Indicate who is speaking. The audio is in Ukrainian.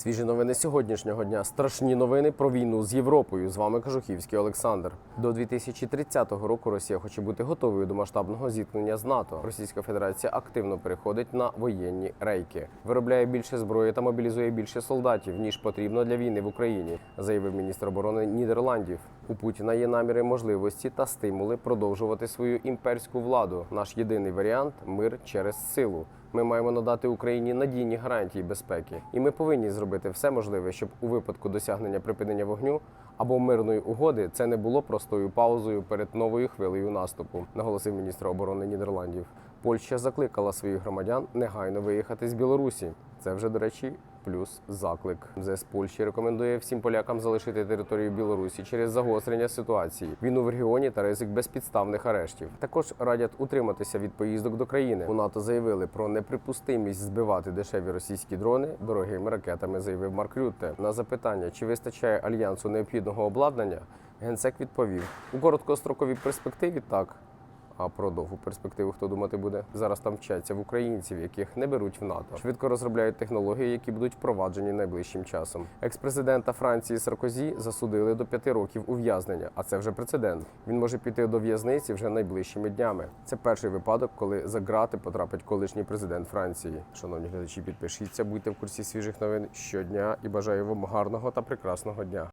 Speaker 1: Свіжі новини сьогоднішнього дня. Страшні новини про війну з Європою. З вами Кажухівський Олександр. До 2030 року Росія хоче бути готовою до масштабного зіткнення з НАТО. Російська Федерація активно переходить на воєнні рейки, виробляє більше зброї та мобілізує більше солдатів ніж потрібно для війни в Україні, заявив міністр оборони Нідерландів. У Путіна є наміри, можливості та стимули продовжувати свою імперську владу. Наш єдиний варіант мир через силу. Ми маємо надати Україні надійні гарантії безпеки, і ми повинні зробити все можливе, щоб у випадку досягнення припинення вогню або мирної угоди це не було простою паузою перед новою хвилею наступу, наголосив міністр оборони Нідерландів. Польща закликала своїх громадян негайно виїхати з Білорусі. Це вже, до речі, плюс заклик. МЗС Польщі рекомендує всім полякам залишити територію Білорусі через загострення ситуації, війну в регіоні та ризик безпідставних арештів. Також радять утриматися від поїздок до країни. У НАТО заявили про неприпустимість збивати дешеві російські дрони дорогими ракетами. Заявив Марк Рютте. На запитання, чи вистачає альянсу необхідного обладнання, генсек відповів у короткостроковій перспективі так. А про довгу перспективу хто думати буде? Зараз там вчаться в українців, яких не беруть в НАТО. Швидко розробляють технології, які будуть впроваджені найближчим часом. Екс-президента Франції Саркозі засудили до п'яти років ув'язнення, а це вже прецедент. Він може піти до в'язниці вже найближчими днями. Це перший випадок, коли за грати потрапить колишній президент Франції. Шановні глядачі, підпишіться, будьте в курсі свіжих новин щодня і бажаю вам гарного та прекрасного дня.